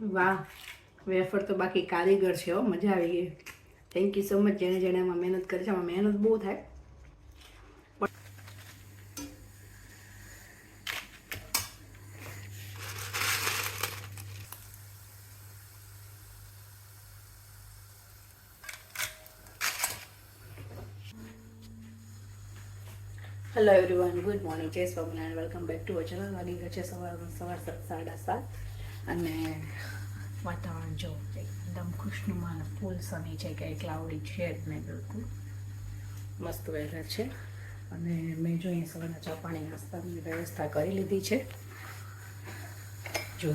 વાહ, વેફર તો બાકી કારીગર છે હો, મજા આવી ગઈ. થેન્ક યુ સો મચ જેણે જેણે એમાં મહેનત કરી છે, આમાં મહેનત બહુ થાય. હેલો એવરીવન ગુડ મોર્નિંગ જય Swaminarayan welcome back to channel વાગી ગયા છે સવાર સવાર સાડા સાત. અને વાતાવરણ જો એકદમ ખુશનુમા ફૂલ સની છે કે ક્લાઉડી છે જ નહીં બિલકુલ. મસ્ત વેધર છે. અને મેં જો અહીં સવારના ચા પાણી નાસ્તાની વ્યવસ્થા કરી લીધી છે. જો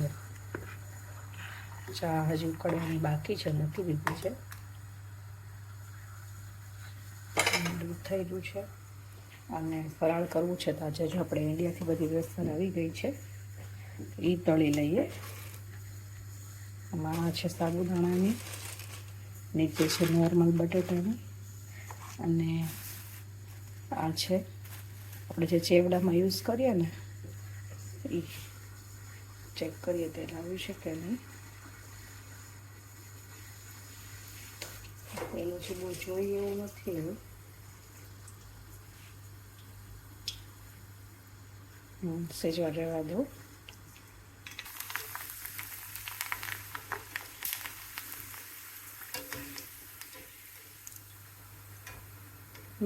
ચા હજી ઉકળવાની બાકી છે મૂકી દીધી છે. દૂધ થઈ ગયું છે. અને ફરાળ કરવું છે તો આજે જો આપણે ઇન્ડિયાથી બધી વ્યવસ્થા આવી ગઈ છે. એ તળી લઈએ. આમાં છે સાબુદાણાની, નીચે છે નોર્મલ બટેટાની અને આ છે આપણે જે ચેવડામાં યુઝ કરીએ ને એ ચેક કરીએ તે લાવ્યું છે કે નહીં. પેલું છે બહુ જોઈએ એવું નથી એવું. સેજવા રહેવા દો.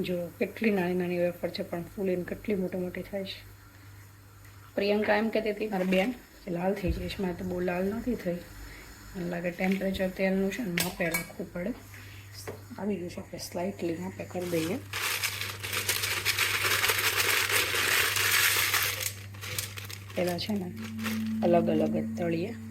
જો કેટલી નાની નાની વેફર છે, પણ ફૂલ એને કેટલી મોટી મોટી થાય છે. પ્રિયંકા એમ કહેતી હતી, મારી બેન કે લાલ થઈ જઈશ મારે તો બહુ લાલ નથી થઈ. મને લાગે ટેમ્પરેચર તેલનું છે ને માપે રાખવું પડે. આવી ગયું છે, આપણે સ્લાઇટલી માપે કરી દઈએ. પહેલાં છે ને, અલગ અલગ જ તળીએ.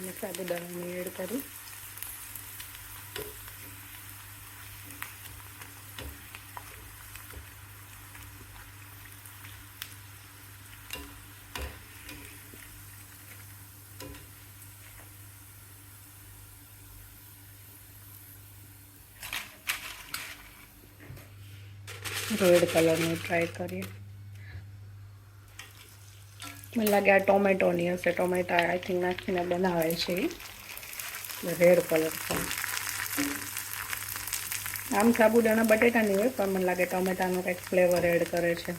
અને સાબુદાણાની એડ કરી રેડ કલરનું ટ્રાય કરીએ મને લાગે આ ટોમેટોની હશે. ટોમેટા આઈ થિંક નાખીને બનાવે છે એ રેડ કલર પણ. આમ સાબુદાણા બટેટાની હોય, પણ મને લાગે ટોમેટાનો કંઈક ફ્લેવર એડ કરે છે.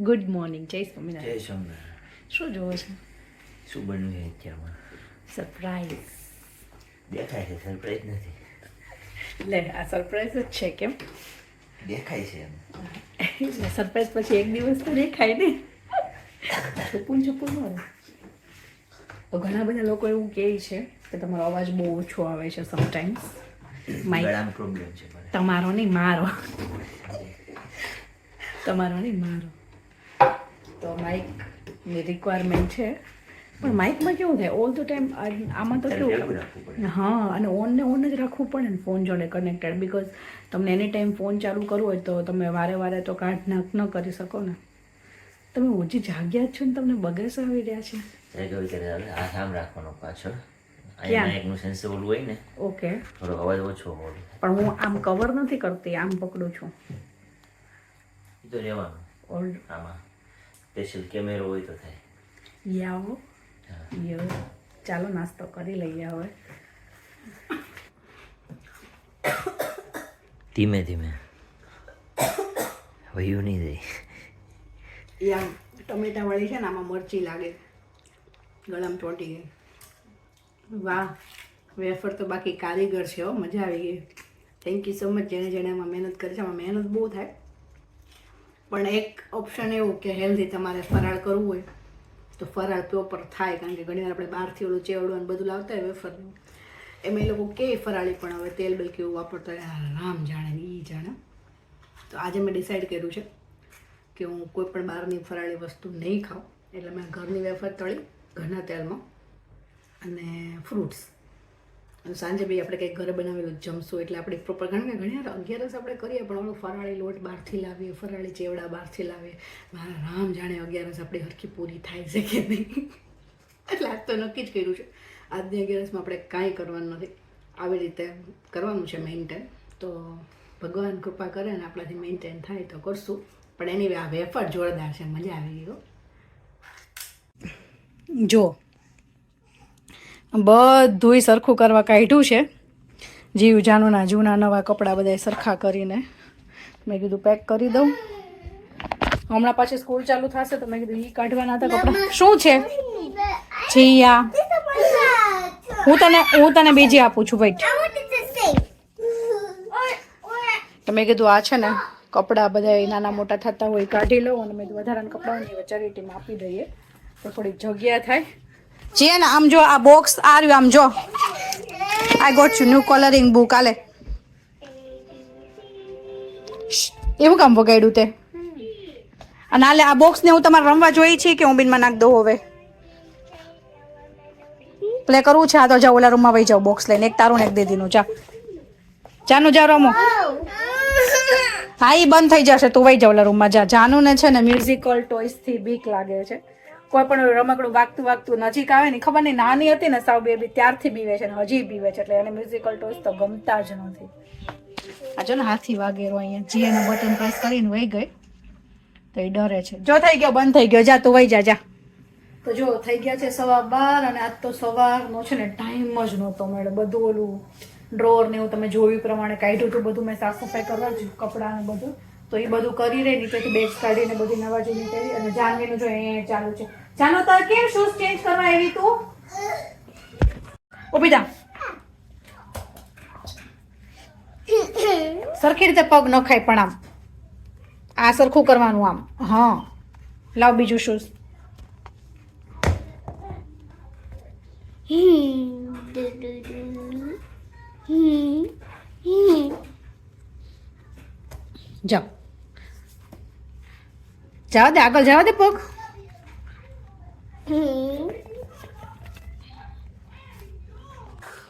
ગુડ મોર્નિંગ જય સ્વામિનારાયણ જય સ્વામિનારાયણ શું જોવો છો? શું બન્યું છે અત્યારમાં? સરપ્રાઈઝ દેખાય છે સરપ્રાઈઝ નથી. લે આ સરપ્રાઈઝ જ છે કેમ? દેખાય છે એમ. સરપ્રાઈઝ પછી એક દિવસ તો દેખાય ને. છુપું છુપું ન તો ઘણા બધા લોકો એવું કહે છે કે તમારો અવાજ બહુ ઓછો આવે છે સમટાઈમ્સ માઇક તમારો નહીં મારો. તમારો નહીં મારો. તો માઇકની રિક્વાયરમેન્ટ છે. પણ માઇકમાં કેવું થાય? ઓલ ધ ટાઈમ આમાં તો કેવું હા અને ઓન ને ઓન જ રાખવું પડે ને ફોન જોડે કનેક્ટેડ બિકોઝ તમને એની ટાઈમ ફોન ચાલુ કરવો હોય તો તમે વારે વારે તો કાઢ નાખ ન કરી શકો ને. તમે ઓછી જાગ્યા છો ને તમને બગસ આવી રહ્યા છે. આમ રાખવાનો પાછળ? એકનું સેન્સર ઓલું હોય ને. ઓકે. થોડો અવાજ ઓછો હોય. પણ હું આમ કવર નથી કરતી આમ પકડું છું. તો રહેવાનું. ઓલ્ડ આમાં. સ્પેશિયલ કેમેરો હોય તો થાય. યાવો હા. યો. ચાલો નાસ્તો કરી લઈએ હવે. ધીમે ધીમે. વયું નહીં જાય. યા ટમેટા વાળી છે ને આમાં મરચી લાગે. ગળામાં ચોંટી ગઈ. વાહ. વેફર તો બાકી કારીગર છે હો મજા આવી ગઈ. થેન્ક યુ સો મચ જેણે જેણે આમાં મહેનત કરી છે. આમાં મહેનત બહુ થાય. પણ એક ઓપ્શન એવું કે હેલ્ધી તમારે ફરાળ કરવું હોય, તો ફરાળ પ્રોપર થાય, કારણ કે ઘણીવાર આપણે બહારથી ઓલું ચેવડું અને બધું લાવતા હોય વેફરનું એમાં એ લોકો કે ફરાળી પણ હવે તેલ બેલ કેવું વાપરતા હોય. રામ જાણે ને એ જાણે. તો આજે મેં ડિસાઈડ કર્યું છે કે હું કોઈ પણ બહારની ફરાળી વસ્તુ નહીં ખાઉં. એટલે મેં ઘરની વેફર તળી ઘરના તેલમાં અને ફ્રૂટ્સ સાંજે બી આપણે કંઈક ઘરે બનાવેલું જમશું એટલે આપણે પ્રોપર ઘણા ઘણી અગિયારસ આપણે કરીએ, પણ ઓલો ફરાળી લોટ બહારથી લાવીએ, ફરાળી ચેવડા બહારથી લાવીએ. મારા રામ જાણે અગિયારસ આપણી હરખી પૂરી થાય છે કે નહીં. એટલે આજ તો નક્કી જ કર્યું છે. આજની અગિયારસમાં આપણે કાંઈ કરવાનું નથી. આવી રીતે કરવાનું છે મેન્ટેન તો ભગવાન કૃપા કરે ને આપણાથી મેન્ટેન થાય તો કરશું. પણ એની આ વેફર જોરદાર છે, મજા આવી ગયો જો બધુંય સરખું કરવા કાઢ્યું છે. જીવ જાનુના જૂના નવા કપડાં બધા સરખા કરીને. મેં કીધું પેક કરી દઉં. હમણાં પાછી સ્કૂલ ચાલુ થશે તો મેં કીધું એ કાઢવાના હતા કપડાં. શું છે? જીયા. હું તને હું તને બીજી આપું છું ભાઈ તો મેં કીધું આ છે ને કપડાં બધા નાના મોટા થતા હોય કાઢી લઉં અને મેં કીધું વધારાના કપડાં ચેરિટીમાં આપી દઈએ. તો થોડીક જગ્યા થાય. જીયા ને આમ જો આ બોક્સ આ રહ્યું આમ જો. I got you new colouring book આલે. એવું કામ વગાડ્યું તે? અને આલે, આ બોક્સ ને હું તમારે રમવા જોઈ છે કે હું બિનમાં નાખ દઉં હવે? પ્લે કરવું છે? આ તો જાઓ, ઓલા રૂમમાં વહી જાઓ બોક્સ લઈને. એક તારું એક દીદીનું. જા. જાનું, જા, રમો. હા એ બંધ થઈ જશે. તું વહી જાઓ ઓલા રૂમમાં. જા. જાનું ને છે ને મ્યુઝિકલ ટોયસથી બીક લાગે છે. કોઈ પણ રમકડું વાગતું વાગતું નજીક આવે ને ખબર નહીં નાની હતી ને સાવ બેબી ત્યારથી બીવે છે ને હજી બીવે છે એટલે એને મ્યુઝિકલ ટોચ તો ગમતા જ નથી. આ જો ને હાથી વાગેરો અહીંયા. જીએના બટન પ્રેસ કરીને વહી ગઈ. તો એ ડરે છે. જો થઈ ગયો બંધ થઈ ગયો. જા તું વહી જા જા. તો જો થઈ ગયા છે સવા બાર અને આજ તો સવારનો છે ને ટાઈમ જ નહોતો મળે બધું ઓલું ડ્રોર ને એવું તમે જોયું પ્રમાણે કાઢ્યું હતું બધું મેં સાફ સફાઈ કરવા જ કપડાં ને બધું. તો એ બધું કરી રહી, નીચેથી બેગ કાઢીને બધી નવા જૂની કરી અને જાનવીનું જો અહીંયા ચાલુ છે. જાનો, તાર કેમ શૂઝ ચેન્જ કરવા આવી તું? ઊભી થા સરખી રીતે પગ ન ખાય પણ આમ. આ સરખું કરવાનું આમ. હા. લાવ બીજું શૂઝ જાઓ. જવા દે, આગળ જવા દે પગ.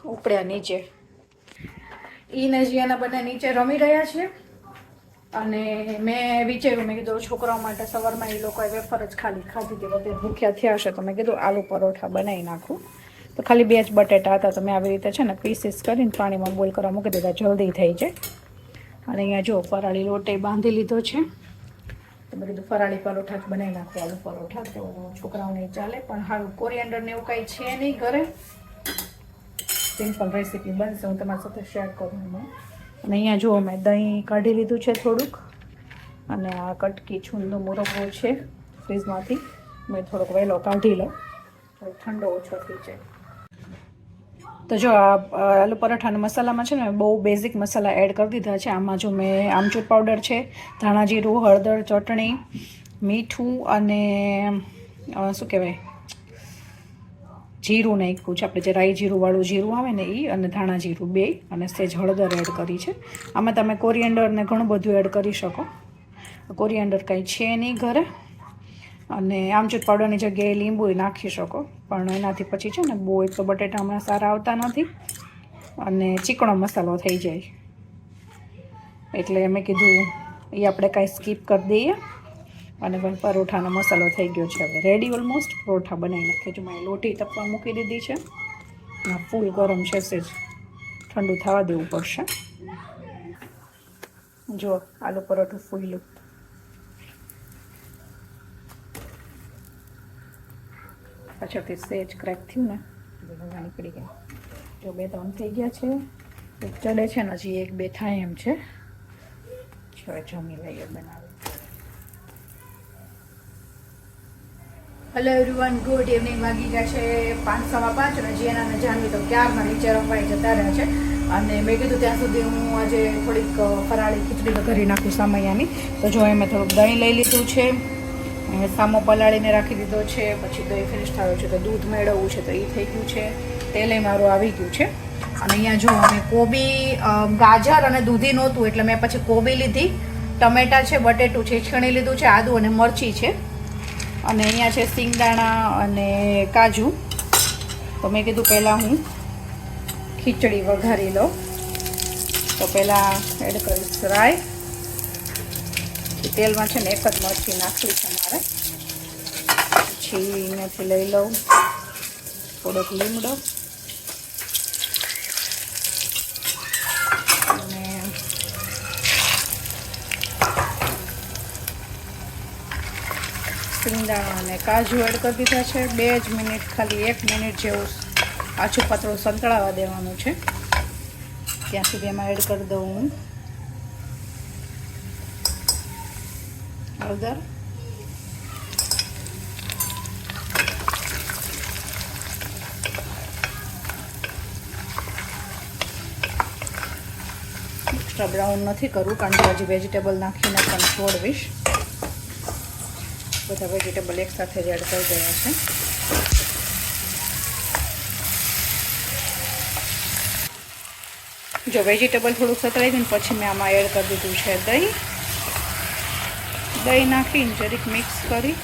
ઉપડ્યા નીચે. ઈ ને જીયાના બંને નીચે રમી રહ્યા છે. અને મેં વિચાર્યું, મેં કીધું, છોકરાઓ માટે સવારમાં એ લોકોએ વેફર જ ખાલી ખાધી હતી, બધે ભૂખ્યા થયા હશે તો મેં કીધું, આલુ પરોઠા બનાવી નાખું. તો ખાલી બે જ બટેટા હતા, તો મેં આવી રીતે છે ને પીસીસ કરીને પાણીમાં બોલ કરવા મૂકી દીધા, જલ્દી થઈ જાય. અને અહીંયા જો પરાળી લોટે બાંધી લીધો છે. તો મેં કીધું, ફરાળી પરોઠા જ બનાવી નાખો, આલુ પરોઠા તો છોકરાઓને ચાલે, પણ હારું કોરિયન્ડર ને એવું કાંઈ છે નહીં ઘરે. સિમ્પલ રેસીપી બનશે, હું તમારી સાથે શેર કરું અને અહીંયા જુઓ મેં દહીં કાઢી લીધું છે થોડુંક, અને આ કટકી છૂંદનો મુરબ્બો છે ફ્રીજમાંથી મેં થોડોક વહેલો કાઢી લઉં ઠંડો ઓછો થઈ જાય. તો જો આ આલુ પરાઠાના મસાલામાં છે ને બહુ બેઝિક મસાલા એડ કરી દીધા છે. આમાં જો મેં આમચૂર પાવડર છે, ધાણા જીરું, હળદર, ચટણી, મીઠું અને શું કહેવાય? જીરું નાખ્યું છે. આપણે જે રાઈ જીરુંવાળું જીરું આવે ને એ અને ધાણા જીરું બે અને સેજ હળદર એડ કરી છે. આમાં તમે કોરિએન્ડર ને ઘણું બધું એડ કરી શકો. કોરિએન્ડર કંઈ છે નહીં ઘરે. અને આમચૂર પાવડરની જગ્યાએ લીંબુ નાખી શકો. પણ એનાથી પછી છે ને બહુ એક તો બટેટા હમણાં સારા આવતા નથી. અને ચીકણો મસાલો થઈ જાય. એટલે મેં કીધું એ આપણે કાંઈ સ્કીપ કરી દઈએ. અને પરોઠાનો મસાલો થઈ ગયો છે હવે. રેડી ઓલમોસ્ટ પરોઠા બનાવી નાખીએ છું મેં લોટી તપવા મૂકી દીધી છે. ફૂલ ગરમ છે સેજ. ઠંડુ થવા દેવું પડશે. જો આલુ પરોઠું ફૂલ્યું. પાછળથી સેજ ક્રેક થયું ને ભગવાન નીકળી ગયા. જો બે ત્રણ થઈ ગયા છે ચડે છે ને હજી એક બે થાય એમ છે. હવે જમી લઈએ બનાવી. હેલો એવરીવન ગુડ ઇવનિંગ વાગી ગયા છે પાંચ સવા પાંચ અને જીએના અને જાનવી તો ક્યારના નીચે રમવાની જતા રહ્યા છે. અને મેં કીધું ત્યાં સુધી હું આજે થોડીક ફરાળી ખીચડી વઘારી નાખું સામૈયાની. તો જો એમાં થોડુંક દહીં લઈ લીધું છે. સામો પલાળીને રાખી દીધો છે, પછી દહીં ફિનિશ થયો છે, તો દૂધ મેળવવું છે, તો એ થઈ ગયું છે, તેલે મારું આવી ગયું છે. અને અહીંયા જો અમે કોબી ગાજર અને દૂધી નહોતું, એટલે મેં પછી કોબી લીધી, ટમેટા છે, બટેટું છે છીણી લીધું છે, આદુ અને મરચી છે. અને અહીંયા છે સિંગદાણા અને કાજુ. તો મેં કીધું પહેલાં હું ખીચડી વઘારી લઉં. તો પહેલાં એડ કરીશ રાઈ તેલમાં છે ને એક જ મરચી નાખવી છે મારે. પછી અહીંયાથી લઈ લઉં. થોડોક લીમડો. અને સિંગદાણા અને કાજુ એડ કરી દીધા છે. બે જ મિનિટ ખાલી, એક મિનિટ જેવું આછું પાતળું સંતળાવા દેવાનું છે. ત્યાં સુધી એમાં એડ કરી દઉં હું. હળદર એક્સ્ટ્રા બ્રાઉન નથી કરવું કારણ કે હજી વેજીટેબલ નાખીને પણ છોડવીશ. બધા વેજીટેબલ એકસાથે એડ કરી ગયા છે. જો વેજીટેબલ થોડુંક સતળાઈ ગયું પછી મેં આમાં એડ કરી દીધું છે દહીં. દહીં નાખીને જરીક મિક્સ કરી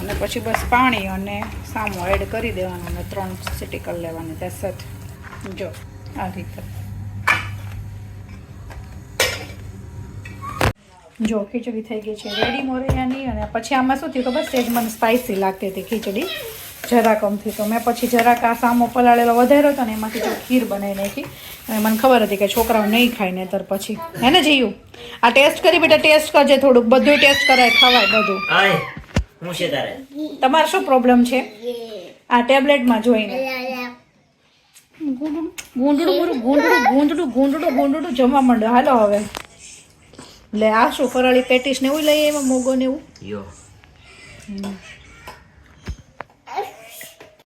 અને પછી બસ પાણી અને સામો એડ કરી દેવાનો અને ત્રણ સીટી કરી લેવાની ત્યાં it. જો, આ રીતે. જો, ખીચડી થઈ ગઈ છે રેડી મોરૈયાની અને પછી આમાં શું થયું ખબર? સેજ મને સ્પાઇસી લાગતી હતી ખીચડી. જરાક અમથી તો. મેં પછી જરાક આ સામો પલાળેલો વધાર્યો હતો ને એમાંથી જો ખીર બનાવી નાખી. અને મને ખબર હતી કે છોકરાઓ નહીં ખાય નહીતર પછી. હે ને જીયું? આ ટેસ્ટ કરી બેટા ટેસ્ટ કરજે થોડુંક. બધું ટેસ્ટ કરાય ખવાય બધું. તમારે શું પ્રોબ્લેમ છે? આ ટેબ્લેટમાં જોઈને. ગુંડડું ગુંડડું ગુંડડું ગુંડડું ગુંડડું જમવા માંડો હાલો હવે. લે આ શું ફરાળી પેટીસ ને એવું લઈએ એમાં મોગો ને એવું.